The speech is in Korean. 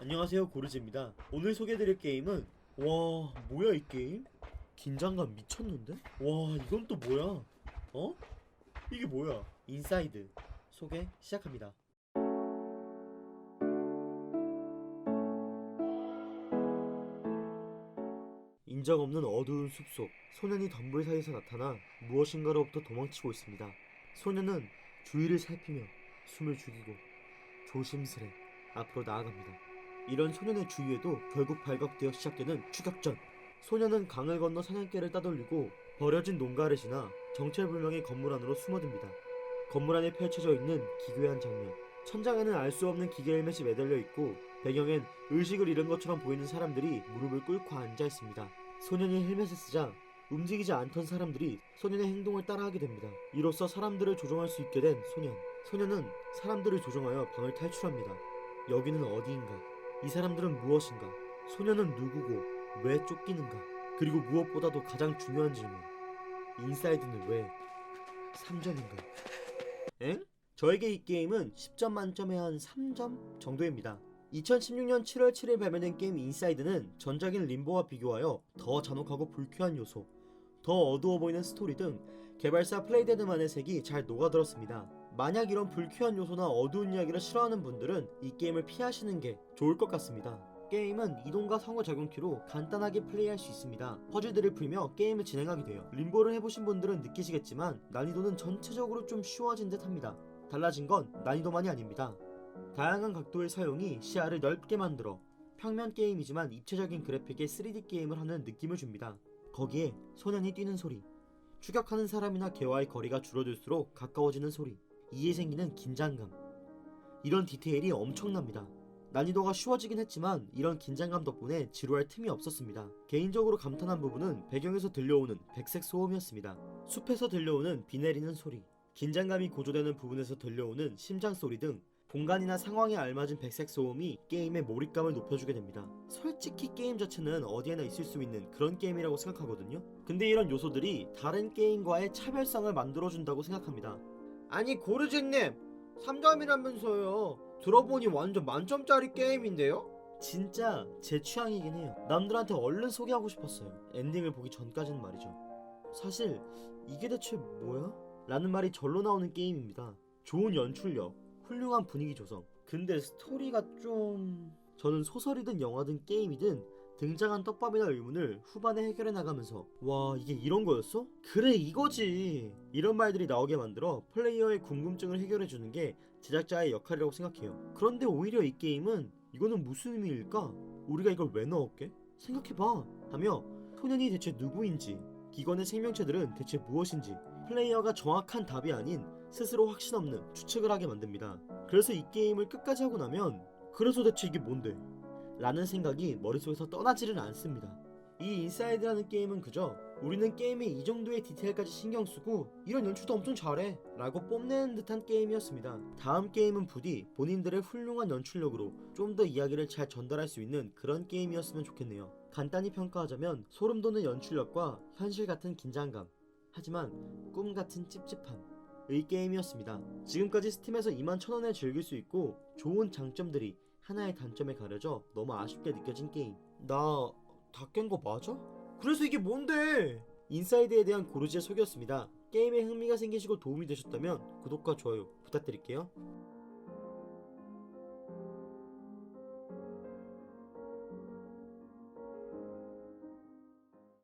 안녕하세요 고르즈입니다 오늘 소개해드릴 게임은 와 뭐야 이 게임? 긴장감 미쳤는데? 와 이건 또 뭐야? 어? 이게 뭐야? 인사이드 소개 시작합니다 인적 없는 어두운 숲속 소년이 덤불 사이에서 나타나 무엇인가로부터 도망치고 있습니다 소년은 주위를 살피며 숨을 죽이고 조심스레 앞으로 나아갑니다 이런 소년의 주위에도 결국 발각되어 시작되는 추격전. 소년은 강을 건너 사냥개를 따돌리고 버려진 농가를 지나 정체불명의 건물 안으로 숨어듭니다. 건물 안에 펼쳐져 있는 기괴한 장면. 천장에는 알 수 없는 기계 헬멧이 매달려 있고 배경엔 의식을 잃은 것처럼 보이는 사람들이 무릎을 꿇고 앉아 있습니다. 소년이 헬멧을 쓰자 움직이지 않던 사람들이 소년의 행동을 따라하게 됩니다. 이로써 사람들을 조종할 수 있게 된 소년. 소년은 사람들을 조종하여 방을 탈출합니다. 여기는 어디인가? 이 사람들은 무엇인가? 소년은 누구고 왜 쫓기는가? 그리고 무엇보다도 가장 중요한 질문. 인사이드는 왜 3점인가? 엥? 저에게 이 게임은 10점 만점에 한 3점 정도입니다. 2016년 7월 7일 발매된 게임 인사이드는 전작인 림보와 비교하여 더 잔혹하고 불쾌한 요소, 더 어두워 보이는 스토리 등 개발사 플레이데드만의 색이 잘 녹아들었습니다. 만약 이런 불쾌한 요소나 어두운 이야기를 싫어하는 분들은 이 게임을 피하시는 게 좋을 것 같습니다. 게임은 이동과 상호 작용키로 간단하게 플레이할 수 있습니다. 퍼즐들을 풀며 게임을 진행하게 돼요. 림보를 해보신 분들은 느끼시겠지만 난이도는 전체적으로 좀 쉬워진 듯 합니다. 달라진 건 난이도만이 아닙니다. 다양한 각도의 사용이 시야를 넓게 만들어 평면 게임이지만 입체적인 그래픽의 3D 게임을 하는 느낌을 줍니다. 거기에 소년이 뛰는 소리, 추격하는 사람이나 개와의 거리가 줄어들수록 가까워지는 소리, 이에 생기는 긴장감. 이런 디테일이 엄청납니다. 난이도가 쉬워지긴 했지만 이런 긴장감 덕분에 지루할 틈이 없었습니다. 개인적으로 감탄한 부분은 배경에서 들려오는 백색 소음이었습니다. 숲에서 들려오는 비 내리는 소리, 긴장감이 고조되는 부분에서 들려오는 심장 소리 등 공간이나 상황에 알맞은 백색 소음이 게임의 몰입감을 높여주게 됩니다. 솔직히 게임 자체는 어디에나 있을 수 있는 그런 게임이라고 생각하거든요. 근데 이런 요소들이 다른 게임과의 차별성을 만들어준다고 생각합니다. 아니 고르즈님 3점이라면서요. 들어보니 완전 만점짜리 게임인데요? 진짜 제 취향이긴 해요. 남들한테 얼른 소개하고 싶었어요. 엔딩을 보기 전까지는 말이죠. 사실 이게 대체 뭐야? 라는 말이 절로 나오는 게임입니다. 좋은 연출력 훌륭한 분위기 조성. 근데 스토리가 좀... 저는 소설이든 영화든 게임이든 등장한 떡밥이나 의문을 후반에 해결해 나가면서 와 이게 이런 거였어? 그래 이거지 이런 말들이 나오게 만들어 플레이어의 궁금증을 해결해 주는 게 제작자의 역할이라고 생각해요 그런데 오히려 이 게임은 이거는 무슨 의미일까? 우리가 이걸 왜 넣었게? 생각해봐 하며 소년이 대체 누구인지 기관의 생명체들은 대체 무엇인지 플레이어가 정확한 답이 아닌 스스로 확신 없는 추측을 하게 만듭니다 그래서 이 게임을 끝까지 하고 나면 그래서 대체 이게 뭔데? 라는 생각이 머릿속에서 떠나지를 않습니다. 이 인사이드라는 게임은 그저 우리는 게임에 이 정도의 디테일까지 신경 쓰고 이런 연출도 엄청 잘해 라고 뽐내는 듯한 게임이었습니다. 다음 게임은 부디 본인들의 훌륭한 연출력으로 좀 더 이야기를 잘 전달할 수 있는 그런 게임이었으면 좋겠네요. 간단히 평가하자면 소름 돋는 연출력과 현실 같은 긴장감 하지만 꿈 같은 찝찝함 의 게임이었습니다. 지금까지 스팀에서 21,000원에 즐길 수 있고 좋은 장점들이 하나의 단점에 가려져 너무 아쉽게 느껴진 게임. 나 다 깬 거 맞아? 그래서 이게 뭔데? 인사이드에 대한 고르지의 소개였습니다. 게임에 흥미가 생기시고 도움이 되셨다면 구독과 좋아요 부탁드릴게요.